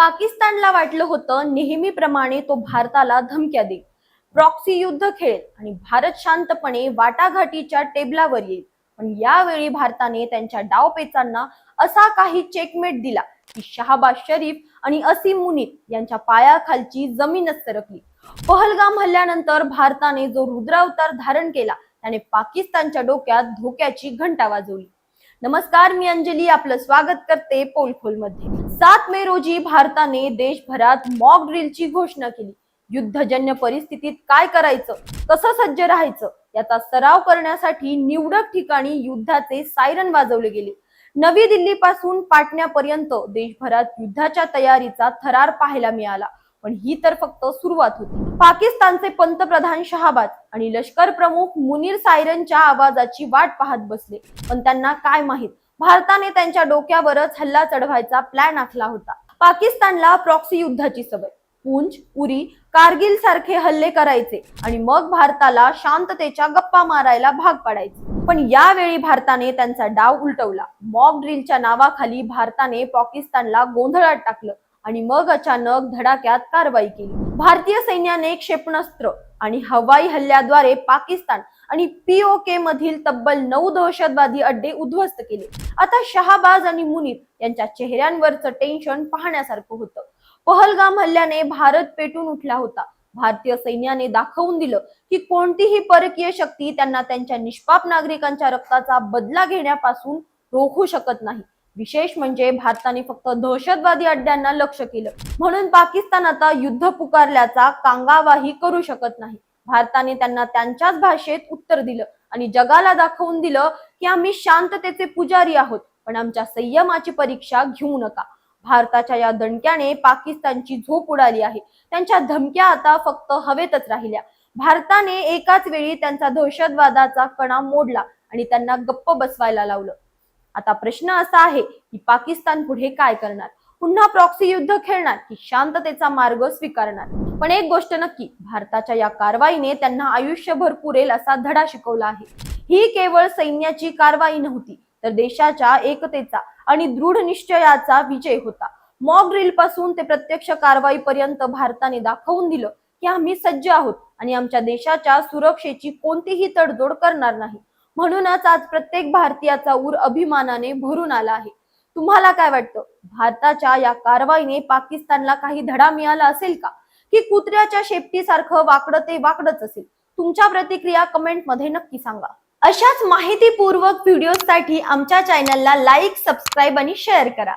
पाकिस्तानला वाटलं होतं नेहमीप्रमाणे तो भारताला धमक्या देईल. प्रॉक्सी युद्ध खेळेल आणि भारत शांतपणे वाटाघाटीच्या टेबलावर येईल. पण यावेळी भारताने त्यांच्या डावपेचांना असा काही चेकमेट दिला की शहाबाज शरीफ आणि असीम मुनीत यांच्या पायाखालची जमीनच सरकली. पहलगाम हल्ल्यानंतर भारताने जो रुद्रावतार धारण केला त्याने पाकिस्तानच्या डोक्यात धोक्याची घंटा वाजवली. नमस्कार मी अंजली आपलं स्वागत करते पोलखोलमध्ये सात मे रोजी भारताने देशभरात मॉक ड्रिलची घोषणा केली. युद्धजन्य परिस्थितीत काय करायचं? कसं सज्ज राहायचं? याचा सराव करण्यासाठी निवडक ठिकाणी युद्धाचे सायरन वाजवले गेले. नवी दिल्ली पासून पाटण्यापर्यंत देशभरात युद्धाच्या तयारीचा थरार पाहायला मिळाला. पण ही तर फक्त सुरुवात होती. पाकिस्तानचे पंतप्रधान शहाबाज आणि लष्कर प्रमुख मुनीर सायरनच्या आवाजाची वाट पाहत बसले. पण त्यांना काय माहीत? भारताने त्यांच्या डोक्यावरच हल्ला चढवायचा प्लॅन आखला होता. पाकिस्तानला प्रॉक्सी युद्धाची सवय. पुंछ उरी कारगिल सारखे हल्ले करायचे आणि मग भारताला शांततेच्या गप्पा मारायला भाग पाडायचे. पण यावेळी भारताने त्यांचा डाव उलटवला. मॉक ड्रिलच्या नावाखाली भारताने पाकिस्तानला गोंधळात टाकलं आणि मग अचानक धडाक्यात कारवाई केली. भारतीय सैन्याने क्षेपणास्त्र आणि हवाई हल्ल्याद्वारे पाकिस्तान आणि पीओके मधील तब्बल नऊ दहशतवादी अड्डे उद्ध्वस्त केले. आता शहाबाज आणि मुनीर यांच्या चेहऱ्यांवरचं टेन्शन पाहण्यासारखं होतं. पहलगाम हल्ल्याने भारत पेटून उठला होता. भारतीय सैन्याने दाखवून दिलं की कोणतीही परकीय शक्ती त्यांना त्यांच्या निष्पाप नागरिकांच्या रक्ताचा बदला घेण्यापासून रोखू शकत नाही. विशेष म्हणजे भारताने फक्त दहशतवादी अड्ड्यांना लक्ष केलं. म्हणून पाकिस्तान आता युद्ध पुकारल्याचा कांगावाही करू शकत नाही. भारताने त्यांना त्यांच्याच भाषेत उत्तर दिलं आणि जगाला दाखवून दिलं की आम्ही शांततेचे पुजारी आहोत. पण आमच्या संयमाची परीक्षा घेऊ नका. भारताच्या या दणक्याने पाकिस्तानची झोप उडाली आहे. त्यांच्या धमक्या आता फक्त हवेतच राहिल्या. भारताने एकाच वेळी त्यांचा दहशतवादाचा कणा मोडला आणि त्यांना गप्प बसवायला लावलं. आता प्रश्न असा आहे की पाकिस्तान पुढे काय करणार? पुन्हा प्रॉक्सी युद्ध खेळणार की शांततेचा मार्ग स्वीकारणार? पण एक गोष्ट नक्की भारताच्या या कारवाईने त्यांना आयुष्यभर पुरेल असा धडा शिकवला आहे. ही केवळ सैन्याची कारवाई नव्हती तर देशाच्या एकतेचा आणि दृढ निश्चयाचा विजय होता. मॉक ड्रिलपासून ते प्रत्यक्ष कारवाई पर्यंत भारताने दाखवून दिलं की आम्ही सज्ज आहोत आणि आमच्या देशाच्या सुरक्षेची कोणतीही तडजोड करणार नाही. म्हणूनच आज प्रत्येक भारतीयाचा ऊर अभिमानाने भरून आला आहे. तुम्हाला काय वाटतं? भारताच्या या कारवाईने पाकिस्तानला काही धडा मिळाला असेल का? की कुत्र्याच्या शेपटीसारखं वाकडं ते वाकडच असेल. तुमच्या प्रतिक्रिया कमेंटमध्ये नक्की सांगा. अशाच माहितीपूर्वक व्हिडिओसाठी आमच्या चॅनलला लाईक सबस्क्राईब आणि शेअर करा.